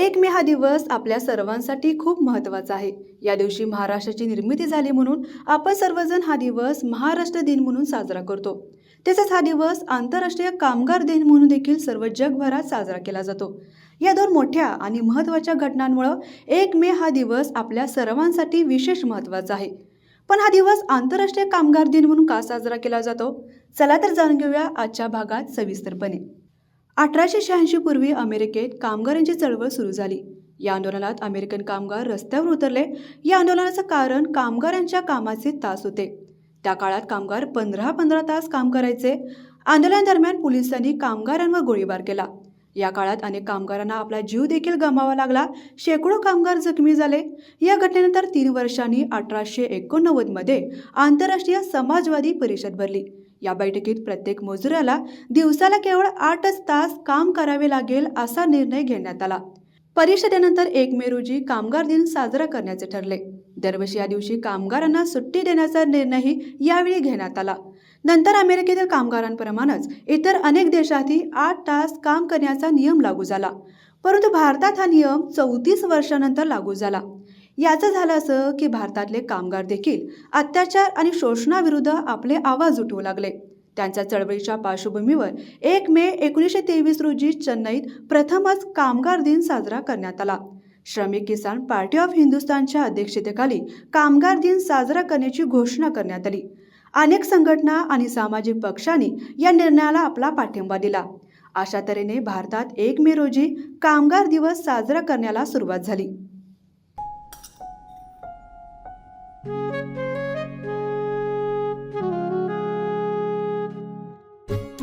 एक मे हा दिवस आपल्या सर्वांसाठी खूप महत्त्वाचा आहे. या दिवशी महाराष्ट्राची निर्मिती झाली म्हणून आपण सर्वजण हा दिवस महाराष्ट्र दिन म्हणून साजरा करतो. तसेच हा दिवस आंतरराष्ट्रीय कामगार दिन म्हणून देखील सर्व जगभरात साजरा केला जातो. या दोन मोठ्या आणि महत्त्वाच्या घटनांमुळं एक मे हा दिवस आपल्या सर्वांसाठी विशेष महत्त्वाचा आहे. पण हा दिवस आंतरराष्ट्रीय कामगार दिन म्हणून का साजरा केला जातो? चला तर जाणून घेऊया आजच्या भागात सविस्तरपणे. अठराशे शहाऐंशी पूर्वी अमेरिकेत कामगारांची चळवळ सुरू झाली. या आंदोलनात अमेरिकन कामगार रस्त्यावर उतरले. या आंदोलनाचं कारण कामगारांच्या कामाचे तास होते. त्या काळात कामगार पंधरा पंधरा तास काम करायचे. आंदोलनादरम्यान पोलिसांनी कामगारांवर गोळीबार केला. या काळात अनेक कामगारांना आपला जीव देखील गमावा लागला. शेकडो कामगार जखमी झाले. या घटनेनंतर तीन वर्षांनी अठराशे एकोणनव्वदमध्ये आंतरराष्ट्रीय समाजवादी परिषद भरली. या बैठकीत प्रत्येक मजुराला दिवसाला केवळ आठच तास काम करावे लागेल असा निर्णय घेण्यात आला. परिषदेनंतर एक मे रोजी कामगार दिन साजरा करण्याचे ठरले. दरवर्षी या दिवशी कामगारांना सुट्टी देण्याचा निर्णयही यावेळी घेण्यात आला. नंतर अमेरिकेतील कामगारांप्रमाणेच इतर अनेक देशातही आठ तास काम करण्याचा नियम लागू झाला. परंतु भारतात हा नियम चौतीस वर्षानंतर लागू झाला. याचं झालं असं की भारतातले कामगार देखील अत्याचार आणि शोषणाविरुद्ध आपले आवाज उठवू लागले. त्यांच्या चळवळीच्या पार्श्वभूमीवर एक मे एकोणीसशे तेवीस रोजी चेन्नईत प्रथमच कामगार दिन साजरा करण्यात आला. श्रमिक किसान पार्टी ऑफ हिंदुस्थानच्या अध्यक्षतेखाली कामगार दिन साजरा करण्याची घोषणा करण्यात आली. अनेक संघटना आणि सामाजिक पक्षांनी या निर्णयाला आपला पाठिंबा दिला. अशा तऱ्हेने भारतात एक मे रोजी कामगार दिवस साजरा करण्याला सुरुवात झाली.